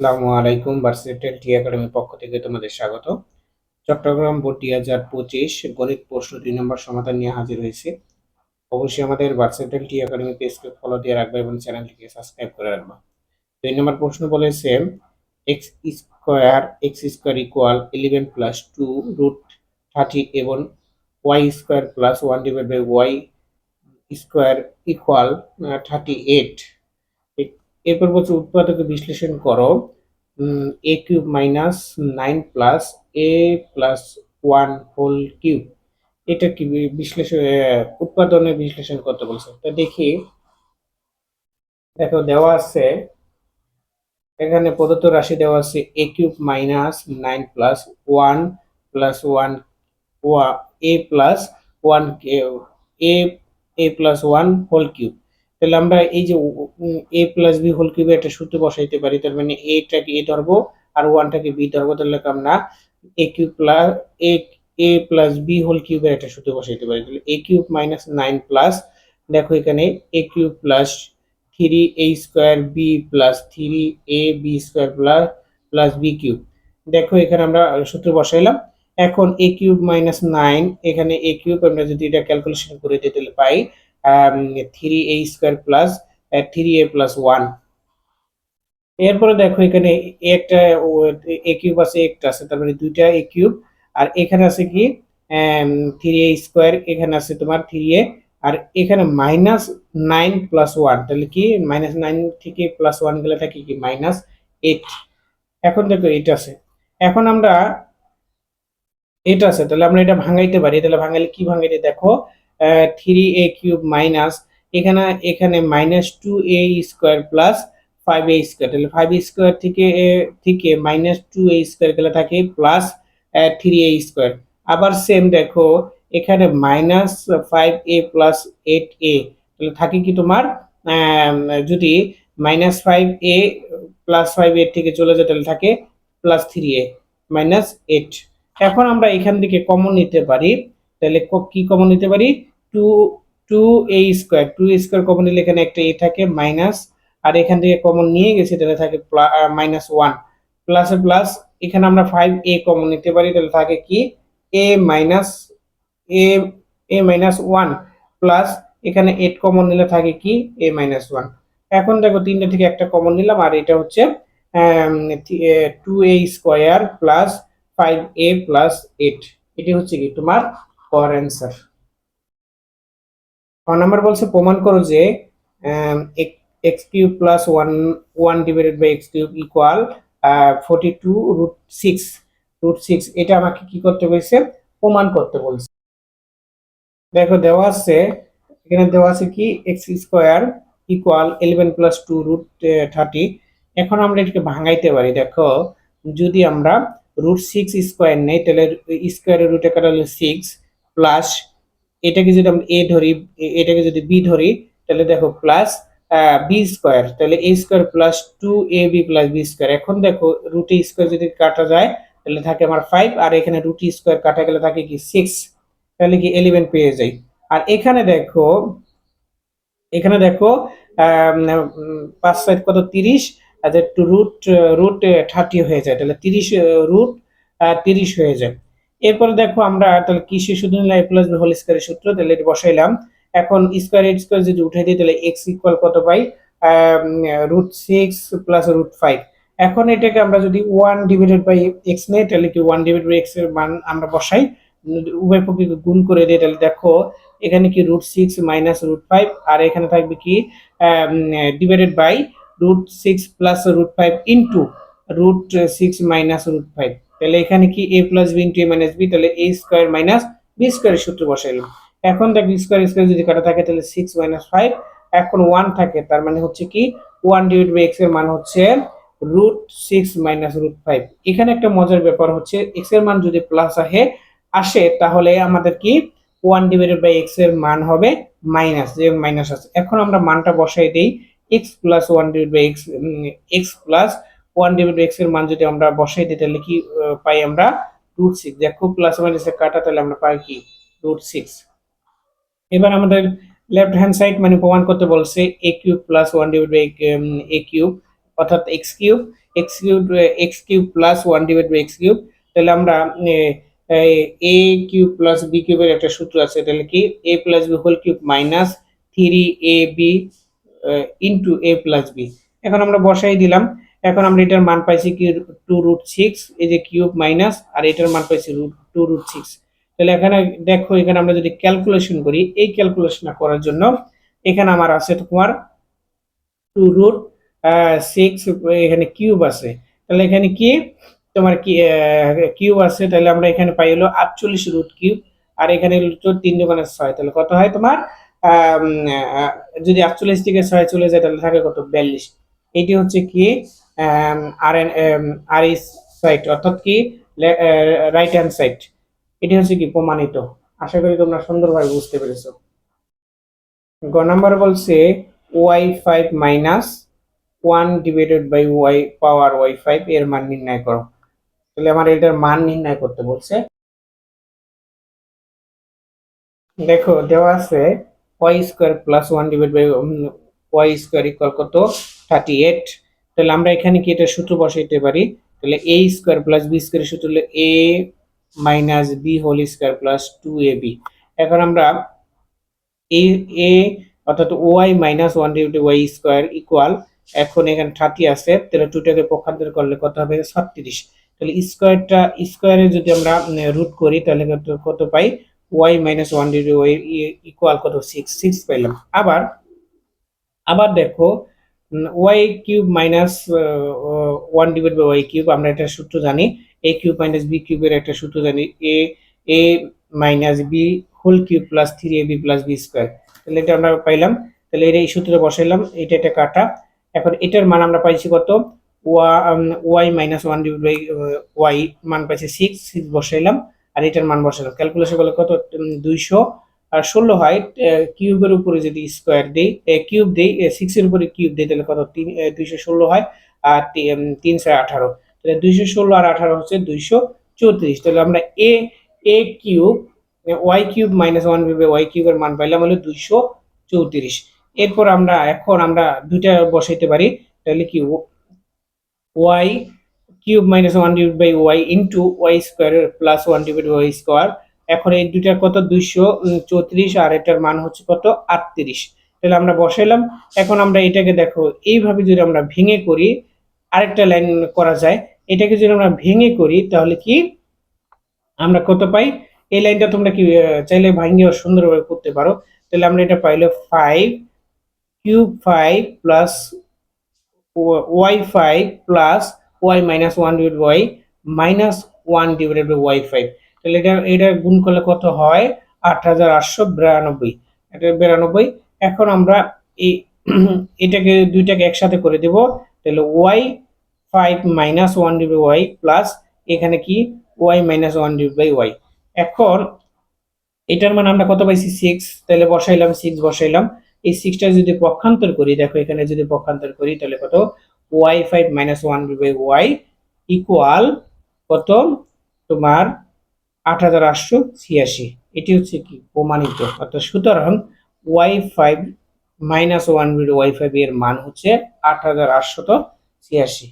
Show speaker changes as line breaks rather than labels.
আসসালামু আলাইকুম ভার্সিটেল টি একাডেমির পক্ষ থেকে তোমাদের স্বাগত। চট্টগ্রাম বোর্ড দুই হাজার পঁচিশ গণিত প্রশ্ন দুই নম্বর সমাধান নিয়ে হাজির হয়েছে। অবশ্যই আমাদের ভার্সিটেল টি একাডেমি পেজকে ফলো দিয়ে রাখবে এবং চ্যানেলটিকে সাবস্ক্রাইব করে রাখবে। দুই নম্বর প্রশ্ন বলেছে X square X square equal eleven plus two root thirty এবং Y square plus one divide by Y square equal thirty eight এরপর বলছে উৎপাদকে বিশ্লেষণ করো। A cube minus nine plus A plus one whole cube এটা কি বিশ্লেষণ আহ, উৎপাদনে বিশ্লেষণ করতে বলছে। তো দেখি। দেখো দেওয়া আছে এখানে প্রদত্ত রাশি দেওয়া আছে A cube minus nine plus one plus one ওয়া A plus one A A plus one whole cube তাহলে আমরা এই যে এ প্লাস বি হোল কিউবে একটা সূত্র বসাইতে পারি, তার মানে এটাকে এ ধরবো আর ওয়ানটাকে বি ধরবো, তাহলে আমরা A cube plus A A plus B whole কিউবের একটা সূত্র বসাইতে পারি, তাহলে A cube minus nine plus দেখো এখানে A cube plus three A square B plus three A B square plus plus B cube দেখো এখানে আমরা সূত্র বসাইলাম, এখন এ কিউব মাইনাস নাইন এখানে এ কিউব আমরা যদি এটা ক্যালকুলেশন করে দিতে পাই three A square plus three A plus one এরপরে দেখো এখানে একটা এ কিউব আছে, একটা আছে তার মানে দুইটা এ কিউব আর এখানে আছে কি থ্রি এ স্কোয়ার এখানে আছে তোমার থ্রি এ আর এখানে মাইনাস নাইন প্লাস ওয়ান তাহলে কি মাইনাস নাইন থেকে প্লাস ওয়ান গেলে থাকে কি মাইনাস এইট এখন দেখো এটা আছে। এখন আমরা, এটা আছে, তাহলে আমরা এটা ভাঙাইতে পারি, তাহলে ভাঙাইলে কি ভাঙাইতে, দেখো থ্রি এ কিউব মাইনাস এখানে এখানে minus two A square plus five A square তাহলে ফাইভ স্কোয়ার থেকে থেকে মাইনাস টু এ স্কোয়ার গেলে থাকে প্লাস থ্রি এ স্কোয়ার আবার সেম দেখো, এখানে minus five A plus eight A তাহলে থাকে কি তোমার? যদি minus five A plus five এর থেকে চলে যায়, তাহলে থাকে plus three A minus eight এখন আমরা এখান থেকে কমন নিতে পারি। তাহলে কি কমন নিতে পারি? Two two A square two square common নিলে এখানে একটা এ থাকে মাইনাস আর এখান থেকে কমন নিয়ে গেছি, তাহলে থাকে মাইনাস ওয়ান প্লাস প্লাস এখানে আমরা ফাইভ এ কমন নিতে পারি, তাহলে থাকে কি? A minus A A minus one plus এখানে এইট কমন নিলে থাকে কি? এ মাইনাস ওয়ান এখন দেখো তিনটা থেকে একটা কমন নিলাম, আর এটা হচ্ছে two A square plus five A plus eight এটি হচ্ছে কি তোমার কর অ্যান্সার ক নাম্বার বলছে, প্রমাণ করো যে X cube plus one one divided by X cube equal forty two root six root six এটা আমাকে কি করতে বলছে? প্রমাণ করতে বলছে। দেখো, দেওয়া আছে, এখানে দেওয়া আছে কি? X square equal eleven plus two root thirty এখন আমরা এটাকে ভাঙাইতে পারি। দেখো, যদি আমরা রুট সিক্স স্কোয়ার নেই, তাহলে স্কোয়ারের রুটে কাটা হলো সিক্স প্লাস এটাকে যদি আমরা এ ধরি, এটাকে যদি বি ধরি, তাহলে দেখো প্লাস বি স্কোয়ার তাহলে A square plus two A B plus B square এখন দেখো রুটি স্কোয়ার যদি কাটা যায়, তাহলে থাকে আমার ফাইভ আর এখানে রুটি স্কোয়ার কাটা গেলে থাকে কি সিক্স তাহলে কি ইলেভেন পেয়ে যাই। আর এখানে দেখো এখানে দেখো পাঁচ সাইড কত? তিরিশ রুট রুট থার্টি হয়ে যায়, তাহলে তিরিশ রুট তিরিশ হয়ে যায়। এরপরে দেখো আমরা তাহলে কিসে শুধু নিলাম এ প্লাস বি হোল স্কোয়ারের সূত্র, তাহলে এটা বসাইলাম। এখন স্কোয়ার এইট স্কোয়ার যদি উঠে দিই, তাহলে এক্স ইকুয়াল কত পাই? Root six plus root five এখন এটাকে আমরা যদি ওয়ান ডিভাইডেড বাই এক্স নেই, তাহলে কি ওয়ান ডিভাইড বাই এক্সের মান আমরা বসাই? উভয় পক্ষে গুণ করে দিই, তাহলে দেখো, এখানে কি root six minus root five আর এখানে থাকবে কি divided by root six plus root five into root six minus root five তাহলে এখানে কি A plus B into A minus B তাহলে এ স্কোয়ার মাইনাস বি স্কোয়ারের সূত্র বসাইলাম এখন দেখ স্কোয়ার স্কোয়ার যদি কাটা থাকে, তাহলে সিক্স মাইনাস ফাইভ এখন ওয়ান থাকে, তার মানে হচ্ছে কি ওয়ান ডিভাইড বাই এক্সের মান হচ্ছে root six minus root five এখানে একটা মজার ব্যাপার হচ্ছে এক্সের মান যদি প্লাস আসে আসে, তাহলে আমাদের কি ওয়ান ডিভাইডেড বাই এক্সের মান হবে মাইনাস যে মাইনাস আছে। এখন আমরা মানটা বসাই দেই X plus one divide by X X plus one divide এক্সের মান যদি আমরা বসাই দিই, তাহলে কি পাই আমরা রুট সিক্স দেখো প্লাস মাইনাসে কাটা তাহলে আমরা পাই কি? রুট সিক্স এবার আমাদের লেফট হ্যান্ড সাইড মানে প্রমাণ করতে বলছে A cube plus one divide by A cube অর্থাৎ X cube X cube X cube plus one divide by X cube তাহলে আমরা এ কিউব প্লাস বি কিউবের একটা সূত্র আছে, তাহলে কি? A plus B whole cube minus three A B into A plus B এখন আমরা বসাই দিলাম এখন আমরা এটার মান পাইছি কি টু রুট সিক্স এই যে কিউব মাইনাস আর এটার মান পাইছি রুট টু রুট সিক্স তাহলে এখানে দেখো, এখানে আমরা যদি ক্যালকুলেশন করি, এই ক্যালকুলেশন করার জন্য এখানে আমার আছে তোমার টু রুট সিক্স এখানে কিউব আছে। তাহলে এখানে কি? তোমার কি কিউব আছে, তাহলে আমরা এখানে পাই হলো আটচল্লিশ রুট কিউব আর এখানে তিন দোকানে ছয়। তাহলে কত হয় তোমার? যদি আটচল্লিশ থেকে ছয় চলে যায়, তাহলে থাকে কত? বিয়াল্লিশ। এটি হচ্ছে কি? আর এন আর ইস সাইড অর্থাৎ কি রাইট হ্যান্ড সাইড এটি হচ্ছে কি প্রমাণিত। আশা করি তোমরা সুন্দরভাবে বুঝতে পেরেছ। গ নাম্বার বলছে Y five minus one divided by Y power Y five এর মান নির্ণয় করো। তাহলে আমার এটার মান নির্ণয় করতে বলছে। দেখো, দেওয়া আছে Y square plus one divide by Y square equal কত? থার্টি এইট তাহলে আমরা এখানে কি এটা সূত্র বসাইতে পারি? তাহলে A square plus B square সূত্র হলো A minus B whole square plus two A B এখন আমরা এ এ অর্থাৎ Y minus one divide Y square equal এখন এখানে থার্টি আছে, তাহলে টুটাকে পক্ষান্তর করলে কত হবে? ছত্রিশ। তাহলে স্কোয়ারটা স্কোয়ারে যদি আমরা রুট করি, তাহলে কত পাই? Y minus one divide Y equal কত? সিক্স সিক্স পাইলাম। আবার আবার দেখো Y cube minus one divide by Y cube আমরা একটা সূত্র জানি। এ কিউব মাইনাস বি কিউবের একটা সূত্র জানি। A A minus B whole cube plus three A B plus B square তাহলে এটা আমরা পাইলাম। তাহলে এটা এই সূত্রে বসাইলাম। এটা একটা কাটা। এখন এটার মান আমরা পাইছি কত? Y minus one divide by Y মান পাইছি সিক্স সিক্স বসাইলাম। আর এটার মান বসালাম। ক্যালকুলেশন করলে কত? দুইশো। ষোলো হয় কিউবের উপরে যদি স্কোয়ার দিই কিউব দিই সিক্স এর উপরে কিউব দিই, তাহলে কত? তিন দুইশো ষোলো হয় আর তিনশো আঠারো। তাহলে দুইশো ষোলো আর আঠারো হচ্ছে দুইশো চৌত্রিশ। তাহলে আমরা A A cube Y cube minus one ভেবে ওয়াই কিউবের মান পাইলাম হলো দুইশো চৌত্রিশ। এরপর আমরা এখন আমরা দুইটা বসাইতে পারি, তাহলে কি? Y cube minus one divide by Y into Y square plus one divide Y square এখন এই দুইটার কত? দুইশো চৌত্রিশ, আর এটার মান হচ্ছে কত? আটত্রিশ। তাহলে আমরা বসাইলাম। এখন আমরা এটাকে দেখো, এইভাবে যদি আমরা ভেঙে করি, আরেকটা লাইন করা যায়। এটাকে যদি আমরা ভেঙে করি, তাহলে কি আমরা কত পাই? এই লাইনটা তোমরা কি চাইলে ভাঙিয়ে সুন্দরভাবে করতে পারো। তাহলে আমরা এটা পাইলো five cube five plus Y five plus Y minus one divide Y minus one divided by Y five তাহলে এটা এটা গুণ করলে কত হয়? আট হাজার আটশো বিরানব্বই। এটা বিরানব্বই। এখন আমরা এই এটাকে দুইটাকে একসাথে করে দেব। তাহলে Y five minus one divide Y plus এখানে কি? Y minus one divide by Y. এখন এটার মানে আমরা কত পাইছি? সিক্স। তাহলে বসাইলাম, সিক্স বসাইলাম। এই সিক্সটা যদি পক্ষান্তর করি, দেখো এখানে যদি পক্ষান্তর করি, তাহলে কত? Y five minus one by Y equal কত? তোমার আট হাজার আটশো ছিয়াশি। এটি হচ্ছে কি প্রমাণিত। অর্থাৎ সুতরাং Y five minus one by Y five এর মান হচ্ছে আট হাজার আটশত ছিয়াশি।